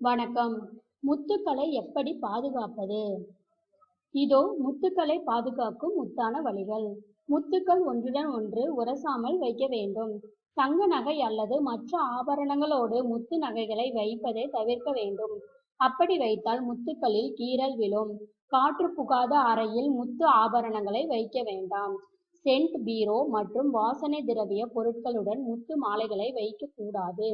வணக்கம். முத்துக்களை எப்படி பாதுகாப்பது? இதோ முத்துக்களை பாதுகாக்கும் முத்தான வழிகள். முத்துக்கள் ஒன்றுடன் ஒன்று உரசாமல் வைக்க வேண்டும். தங்க நகை அல்லது மற்ற ஆபரணங்களோடு முத்து நகைகளை வைப்பதை தவிர்க்க வேண்டும். அப்படி வைத்தால் முத்துக்களில் கீறல் விழும். காற்று புகாத அறையில் முத்து ஆபரணங்களை வைக்க வேண்டாம். சென்ட் பீரோ மற்றும் வாசனை திரவிய பொருட்களுடன் முத்து மாலைகளை வைக்கக்கூடாது.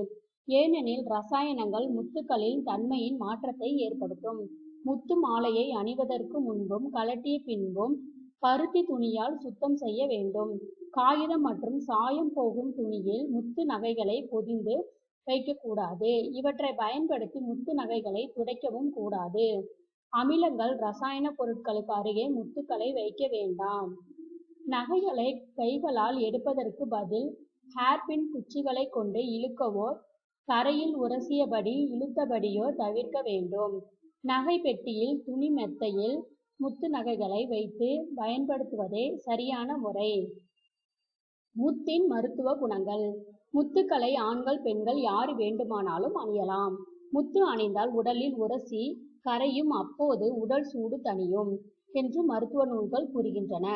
ஏனெனில் ரசாயனங்கள் முத்துக்களின் தன்மையின் மாற்றத்தை ஏற்படுத்தும். முத்து மாலையை அணிவதற்கு முன்பும் கழட்டிய பின்பும் பருத்தி துணியால் சுத்தம் செய்ய வேண்டும். காகிதம் மற்றும் சாயம் போகும் துணியில் முத்து நகைகளை பொதிந்து வைக்கக்கூடாது. இவற்றை பயன்படுத்தி முத்து நகைகளை துடைக்கவும் கூடாது. அமிலங்கள் ரசாயன பொருட்களுக்கு அருகே முத்துக்களை வைக்க வேண்டாம். நகைகளை கைகளால் எடுப்பதற்கு பதில் ஹேர்பின் குச்சிகளை கொண்டு இழுக்கவோ கரையில் உரசியபடி இழுத்தபடியோ தவிர்க்க வேண்டும். நகை பெட்டியில் துணி மெத்தையில் முத்து நகைகளை வைத்து பயன்படுத்துவதே சரியான முறை. முத்தின் மருத்துவ குணங்கள். முத்துக்களை ஆண்கள் பெண்கள் யார் வேண்டுமானாலும் அணியலாம். முத்து அணிந்தால் உடலில் உரசி கரையும் அப்போது உடல் சூடு தணியும் என்று மருத்துவ நூல்கள் கூறுகின்றன.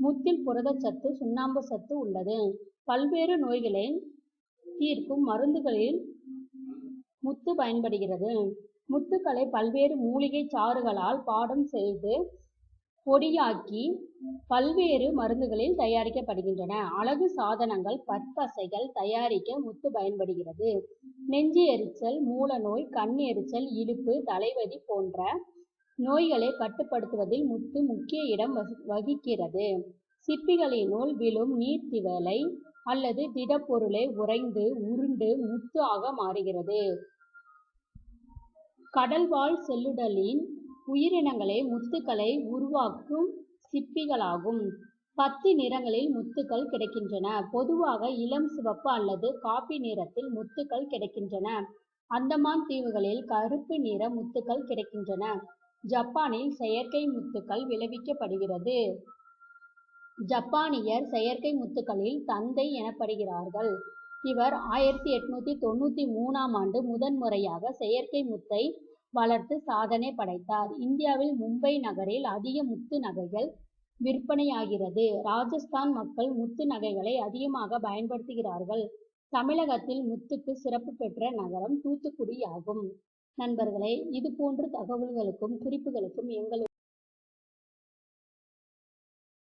முத்தில் புரதச்சத்து சுண்ணாம்பு சத்து உள்ளது. பல்வேறு நோய்களை தீர்க்கும் மருந்துகளில் முத்து பயன்படுகிறது. முத்துக்களை பல்வேறு மூலிகை சாறுகளால் பாடம் செய்து பொடியாக்கி பல்வேறு மருந்துகளில் தயாரிக்கப்படுகின்றன. அழகு சாதனங்கள் பற்பசைகள் தயாரிக்க முத்து பயன்படுகிறது. நெஞ்சு எரிச்சல் மூலநோய் கண் எரிச்சல் இடுப்பு தலைவலி போன்ற நோய்களை கட்டுப்படுத்துவதில் முத்து முக்கிய இடம் வகிக்கிறது. சிப்பிகளினுள் விழும் நீர்த்திவலை அல்லது திடப்பொருளை உறைந்து உருண்டு முத்து ஆக மாறுகிறது. கடல்வாழ் செல்லுடலின் உயிரினங்களே முத்துக்களை உருவாக்கும் சிப்பிகளாகும் பத்து நிறங்களில் முத்துக்கள் கிடைக்கின்றன. பொதுவாக இளம் சிவப்பு அல்லது காபி நிறத்தில் முத்துக்கள் கிடைக்கின்றன. அந்தமான் தீவுகளில் கருப்பு நிற முத்துக்கள் கிடைக்கின்றன. ஜப்பானில் செயற்கை முத்துக்கள் விளைவிக்கப்படுகிறது. ஜப்பானியர் செயற்கை முத்துக்களில் தந்தை எனப்படுகிறார்கள். இவர் ஆயிரத்தி எட்நூத்தி தொண்ணூத்தி மூணாம் ஆண்டு முதன்முறையாக செயற்கை முத்தை வளர்த்து சாதனை படைத்தார். இந்தியாவில் மும்பை நகரில் அதிக முத்து நகைகள் விற்பனையாகிறது. ராஜஸ்தான் மக்கள் முத்து நகைகளை அதிகமாக பயன்படுத்துகிறார்கள். தமிழகத்தில் முத்துக்கு சிறப்பு பெற்ற நகரம் தூத்துக்குடி ஆகும். நண்பர்களே இது போன்ற தகவல்களுக்கும் குறிப்புகளுக்கும் எங்கள்